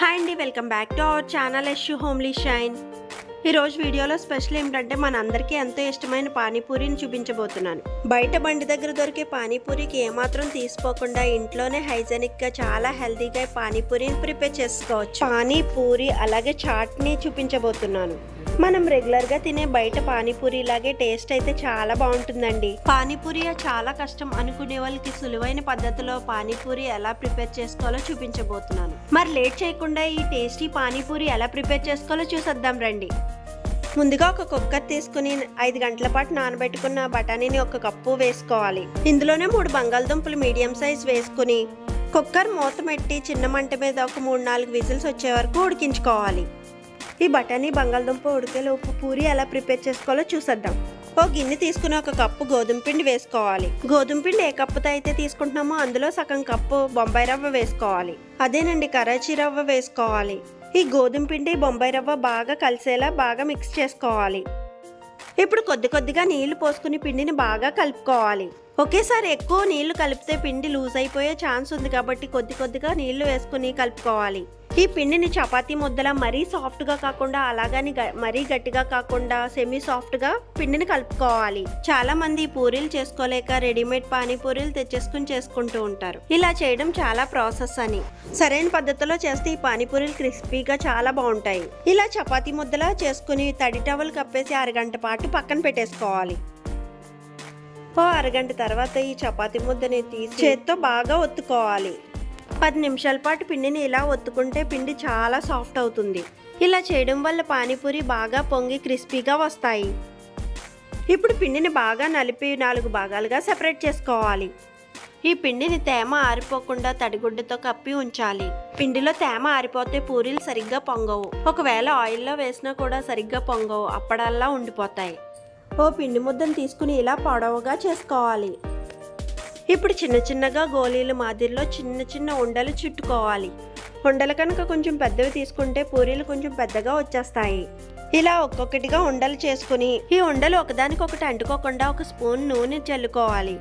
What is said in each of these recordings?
Hi అండి welcome back to our channel you homely shine. ఈరోజు వీడియోలో స్పెషల్ ఏమిటంటే మనందరికీ ఎంతో ఇష్టమైన పానీపూరిని చూపించబోతున్నాను. బయట బండి దగ్గర దొరికే పానీపూరికి ఏమాత్రం తీసుకోకుండా ఇంట్లోనే హైజెనిక్గా చాలా హెల్తీగా పానీపూరిని ప్రిపేర్ చేసుకోవచ్చు. పానీపూరి అలాగే చాట్ని చూపించబోతున్నాను. మనం రెగ్యులర్గా తినే బయట పానీపూరి లాగే టేస్ట్ అయితే చాలా బాగుంటుందండి. పానీపూరి చాలా కష్టం అనుకునే వాళ్ళకి సులువైన పద్ధతిలో పానీపూరి ఎలా ప్రిపేర్ చేసుకోవాలో చూపించబోతున్నాను. మరి లేట్ చేయకుండా ఈ టేస్టీ పానీపూరి ఎలా ప్రిపేర్ చేసుకోవాలో చూసేద్దాం రండి. ముందుగా ఒక కుక్కర్ తీసుకుని ఐదు గంటల పాటు నానబెట్టుకున్న బఠానీని ఒక కప్పు వేసుకోవాలి. ఇందులోనే మూడు బంగాళదుంపలు మీడియం సైజ్ వేసుకుని కుక్కర్ మూత పెట్టి చిన్న మంట మీద ఒక మూడు నాలుగు విజిల్స్ వచ్చే వరకు ఉడికించుకోవాలి. ఈ బఠానీ బంగాళదుంప ఉడికేలోపు పూరి ఎలా ప్రిపేర్ చేసుకోవాలో చూసేద్దాం. ఓ గిన్నె తీసుకుని ఒక కప్పు గోధుమ పిండి వేసుకోవాలి. గోధుమ పిండి ఏ కప్పుతో అయితే తీసుకుంటున్నామో అందులో సగం కప్పు బొంబాయి రవ్వ వేసుకోవాలి. అదేనండి కరాచీ రవ్వ వేసుకోవాలి. ఈ గోధుమ పిండి బొంబాయి రవ్వ బాగా కలిసేలా బాగా మిక్స్ చేసుకోవాలి. ఇప్పుడు కొద్ది కొద్దిగా నీళ్ళు పోసుకుని పిండిని బాగా కలుపుకోవాలి. ఒకేసారి ఎక్కువ నీళ్ళు కలిపితే పిండి లూజ్ అయిపోయే ఛాన్స్ ఉంది కాబట్టి కొద్ది కొద్దిగా నీళ్ళు వేసుకుని కలుపుకోవాలి. ఈ పిండిని చపాతీ ముద్దలా మరీ సాఫ్ట్గా కాకుండా అలాగని గ- మరీ గట్టిగా కాకుండా సెమీ సాఫ్ట్గా పిండిని కలుపుకోవాలి. చాలా మంది పూరీలు చేసుకోలేక రెడీమేడ్ పానీపూరీలు తెచ్చేసుకుని చేసుకుంటూ ఉంటారు. ఇలా చేయడం చాలా ప్రాసెస్ అని. సరైన పద్ధతిలో చేస్తే ఈ పానీపూరీలు క్రిస్పీగా చాలా బాగుంటాయి. ఇలా చపాతీ ముద్దలా చేసుకుని తడి టవల్ కప్పేసి అరగంట పాటు పక్కన పెట్టేసుకోవాలి. ఓ అరగంట తర్వాత ఈ చపాతీ ముద్దని తీసి చేత్తో బాగా ఒత్తుకోవాలి. పది నిమిషాల పాటు పిండిని ఇలా ఒత్తుకుంటే పిండి చాలా సాఫ్ట్ అవుతుంది. ఇలా చేయడం వల్ల పానీపూరి బాగా పొంగి క్రిస్పీగా వస్తాయి. ఇప్పుడు పిండిని బాగా నలిపి నాలుగు భాగాలుగా సెపరేట్ చేసుకోవాలి. ఈ పిండిని తేమ ఆరిపోకుండా తడిగుడ్డతో కప్పి ఉంచాలి. పిండిలో తేమ ఆరిపోతే పూరీలు సరిగ్గా పొంగవు. ఒకవేళ ఆయిల్లో వేసినా కూడా సరిగ్గా పొంగవు అప్పడల్లా ఉండిపోతాయి. ఓ పిండి ముద్దను తీసుకుని ఇలా పొడవుగా చేసుకోవాలి. ఇప్పుడు చిన్న చిన్నగా గోళీల మాదిరిలో చిన్న చిన్న ఉండలు చుట్టుకోవాలి. ఉండలు కనుక కొంచెం పెద్దవి తీసుకుంటే పూరీలు కొంచెం పెద్దగా వచ్చేస్తాయి. ఇలా ఒక్కొక్కటిగా ఉండలు చేసుకుని ఈ ఉండలు ఒకదానికొకటి అంటుకోకుండా ఒక స్పూన్ నూనె చల్లుకోవాలి.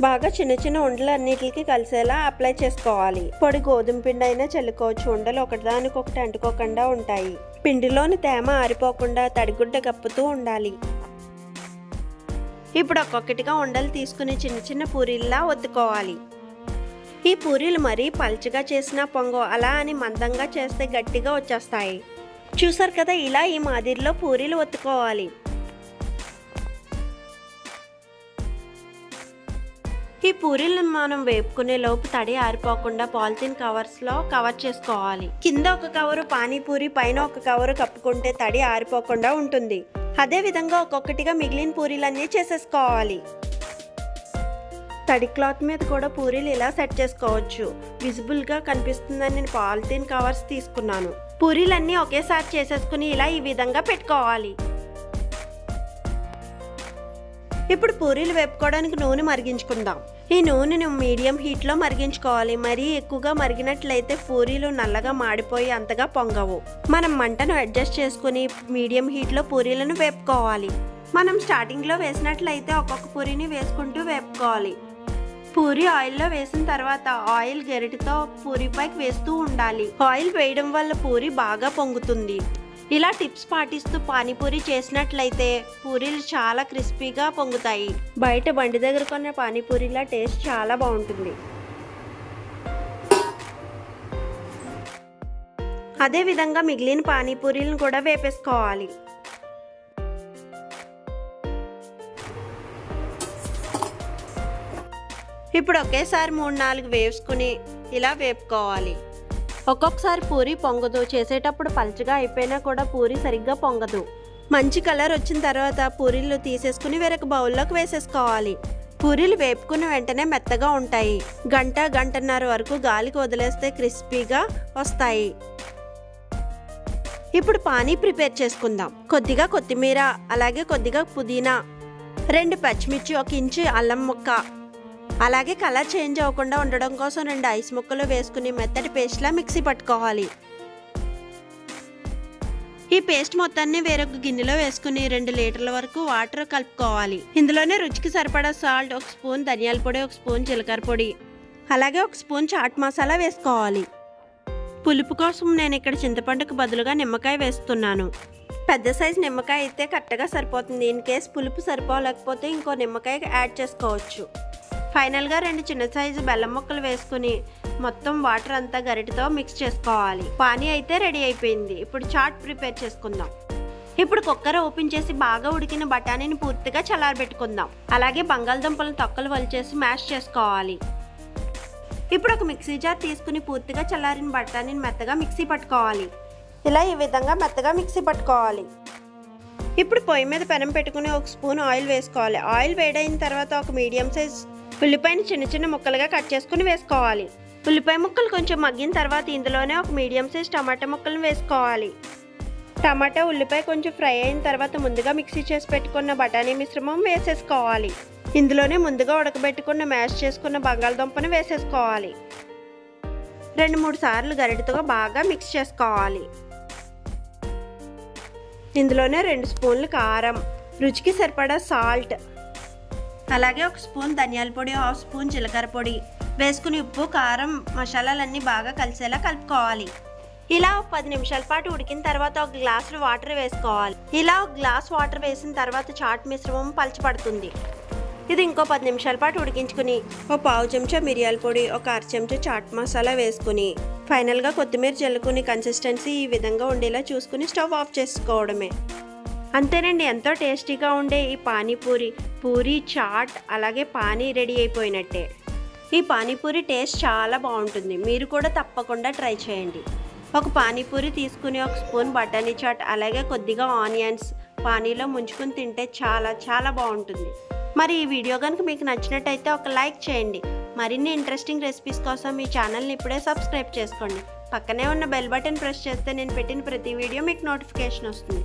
బాగా చిన్న చిన్న ఉండలు అన్నిటికి కలిసేలా అప్లై చేసుకోవాలి. పొడి గోధుమ పిండి అయినా చల్లుకోవచ్చు. ఉండలు ఒకదానికొకటి అంటుకోకుండా ఉంటాయి. పిండిలోని తేమ ఆరిపోకుండా తడిగుడ్డ కప్పుతూ ఉండాలి. ఇప్పుడు ఒక్కొక్కటిగా ఉండలు తీసుకుని చిన్న చిన్న పూరీల్లా ఒత్తుకోవాలి. ఈ పూరీలు మరీ పల్చగా చేసిన పొంగో అలా అని మందంగా చేస్తే గట్టిగా వచ్చేస్తాయి. చూసారు కదా ఇలా ఈ మాదిరిలో పూరీలు ఒత్తుకోవాలి. ఈ పూరీలను మనం వేపుకునే లోపు తడి ఆరిపోకుండా పాలిథిన్ కవర్స్లో కవర్ చేసుకోవాలి. కింద ఒక కవరు పానీపూరి పైన ఒక కవరు కప్పుకుంటే తడి ఆరిపోకుండా ఉంటుంది. అదే విధంగా ఒక్కొక్కటిగా మిగిలిన పూరీలన్నీ చేసేసుకోవాలి. తడి క్లాత్ మీద కూడా పూరీలు ఇలా సెట్ చేసుకోవచ్చు. విజిబుల్గా కనిపిస్తుందని నేను పాలిథిన్ కవర్స్ తీసుకున్నాను. పూరీలన్నీ ఒకేసారి చేసేసుకుని ఇలా ఈ విధంగా పెట్టుకోవాలి. ఇప్పుడు పూరీలు వేపుకోవడానికి నూనె మరిగించుకుందాం. ఈ నూనెను మీడియం హీట్లో మరిగించుకోవాలి. మరీ ఎక్కువగా మరిగినట్లయితే పూరీలు నల్లగా మాడిపోయి అంతగా పొంగవు. మనం మంటను అడ్జస్ట్ చేసుకుని మీడియం హీట్లో పూరీలను వేపుకోవాలి. మనం స్టార్టింగ్లో వేసినట్లయితే ఒక్కొక్క పూరీని వేసుకుంటూ వేపుకోవాలి. పూరి ఆయిల్లో వేసిన తర్వాత ఆయిల్ గెరిటితో పూరిపైకి వేస్తూ ఉండాలి. ఆయిల్ వేయడం వల్ల పూరి బాగా పొంగుతుంది. ఇలా టిప్స్ పాటిస్తూ పానీపూరి చేసినట్లయితే పూరీలు చాలా క్రిస్పీగా పొంగుతాయి. బయట బండి దగ్గర కొన్న పానీపూరిలా టేస్ట్ చాలా బాగుంటుంది. అదే విధంగా మిగిలిన పానీపూరీలను కూడా వేపేసుకోవాలి. ఇప్పుడు ఒకేసారి మూడు నాలుగు వేసుకుని ఇలా వేపుకోవాలి. ఒక్కొక్కసారి పూరి పొంగదు. చేసేటప్పుడు పల్చగా అయిపోయినా కూడా పూరి సరిగ్గా పొంగదు. మంచి కలర్ వచ్చిన తర్వాత పూరీలు తీసేసుకుని వేరొక బౌల్లోకి వేసేసుకోవాలి. పూరీలు వేపుకున్న వెంటనే మెత్తగా ఉంటాయి. గంట గంటన్నర వరకు గాలికి వదిలేస్తే క్రిస్పీగా వస్తాయి. ఇప్పుడు పానీ ప్రిపేర్ చేసుకుందాం. కొద్దిగా కొత్తిమీర అలాగే కొద్దిగా పుదీనా రెండు పచ్చిమిర్చి ఒక ఇంచు అల్లం ముక్క అలాగే కలర్ చేంజ్ అవ్వకుండా ఉండడం కోసం రెండు ఐస్ ముక్కలు వేసుకుని మెత్తటి పేస్ట్లా మిక్సీ పట్టుకోవాలి. ఈ పేస్ట్ మొత్తాన్ని వేరొక గిన్నెలో వేసుకుని రెండు లీటర్ల వరకు వాటర్ కలుపుకోవాలి. ఇందులోనే రుచికి సరిపడా సాల్ట్ ఒక స్పూన్ ధనియాల పొడి ఒక స్పూన్ జీలకర్ర పొడి అలాగే ఒక స్పూన్ చాట్ మసాలా వేసుకోవాలి. పులుపు కోసం నేను ఇక్కడ చింతపండుకు బదులుగా నిమ్మకాయ వేస్తున్నాను. పెద్ద సైజు నిమ్మకాయ అయితే కరెక్ట్గా సరిపోతుంది. ఇన్ కేస్ పులుపు సరిపోలేకపోతే ఇంకో నిమ్మకాయ యాడ్ చేసుకోవచ్చు. ఫైనల్గా రెండు చిన్న సైజు బెల్లం ముక్కలు వేసుకుని మొత్తం వాటర్ అంతా గరిటతో మిక్స్ చేసుకోవాలి. పానీ అయితే రెడీ అయిపోయింది. ఇప్పుడు చాట్ ప్రిపేర్ చేసుకుందాం. ఇప్పుడు కుక్కర్ ఓపెన్ చేసి బాగా ఉడికిన బఠానీని పూర్తిగా చల్లారబెట్టుకుందాం. అలాగే బంగాళదుంపలను తొక్కలు వలిచేసి మ్యాష్ చేసుకోవాలి. ఇప్పుడు ఒక మిక్సీ జార్ తీసుకుని పూర్తిగా చల్లారిన బఠానీని మెత్తగా మిక్సీ పట్టుకోవాలి. ఇలా ఈ విధంగా మెత్తగా మిక్సీ పట్టుకోవాలి. ఇప్పుడు పొయ్యి మీద పెనం పెట్టుకుని ఒక స్పూన్ ఆయిల్ వేసుకోవాలి. ఆయిల్ వేడైన తర్వాత ఒక మీడియం సైజ్ ఉల్లిపాయని చిన్న చిన్న ముక్కలుగా కట్ చేసుకుని వేసుకోవాలి. ఉల్లిపాయ ముక్కలు కొంచెం మగ్గిన తర్వాత ఇందులోనే ఒక మీడియం సైజ్ టమాటా ముక్కలను వేసుకోవాలి. టమాటా ఉల్లిపాయ కొంచెం ఫ్రై అయిన తర్వాత ముందుగా మిక్సీ చేసి పెట్టుకున్న బఠానీ మిశ్రమం వేసేసుకోవాలి. ఇందులోనే ముందుగా ఉడకబెట్టుకున్న మ్యాష్ చేసుకున్న బంగాళదుంపను వేసేసుకోవాలి. రెండు మూడు సార్లు గరిటతో బాగా మిక్స్ చేసుకోవాలి. ఇందులోనే రెండు స్పూన్లు కారం రుచికి సరిపడా సాల్ట్ అలాగే ఒక స్పూన్ ధనియాల పొడి హాఫ్ స్పూన్ జీలకర్ర పొడి. వేసుకుని ఉప్పు కారం మసాలాలన్నీ బాగా కలిసేలా కలుపుకోవాలి. ఇలా ఒక పది నిమిషాల పాటు ఉడికిన తర్వాత ఒక గ్లాసులో వాటర్ వేసుకోవాలి. ఇలా ఒక గ్లాస్ వాటర్ వేసిన తర్వాత చాట్ మిశ్రమం పలచబడుతుంది. ఇది ఇంకో పది నిమిషాల పాటు ఉడికించుకుని ఒక పావు చెంచా మిరియాల పొడి ఒక అర చెంచా చాట్ మసాలా వేసుకుని ఫైనల్గా కొత్తిమీర జల్లుకుని కన్సిస్టెన్సీ ఈ విధంగా ఉండేలా చూసుకుని స్టవ్ ఆఫ్ చేసుకోవడమే. అంతేనండి ఎంతో టేస్టీగా ఉండే ఈ పానీపూరి పూరి చాట్ అలాగే పానీ రెడీ అయిపోయినట్టే. ఈ పానీపూరి టేస్ట్ చాలా బాగుంటుంది. మీరు కూడా తప్పకుండా ట్రై చేయండి. ఒక పానీపూరి తీసుకుని ఒక స్పూన్ బఠానీ చాట్ అలాగే కొద్దిగా ఆనియన్స్ పానీలో ముంచుకుని తింటే చాలా చాలా బాగుంటుంది. మరి ఈ వీడియో కనుక మీకు నచ్చినట్టయితే ఒక లైక్ చేయండి. మరిన్ని ఇంట్రెస్టింగ్ రెసిపీస్ కోసం ఈ ఛానల్ని ఇప్పుడే సబ్స్క్రైబ్ చేసుకోండి. పక్కనే ఉన్న బెల్ బటన్ ప్రెస్ చేస్తే నేను పెట్టిన ప్రతి వీడియో మీకు నోటిఫికేషన్ వస్తుంది.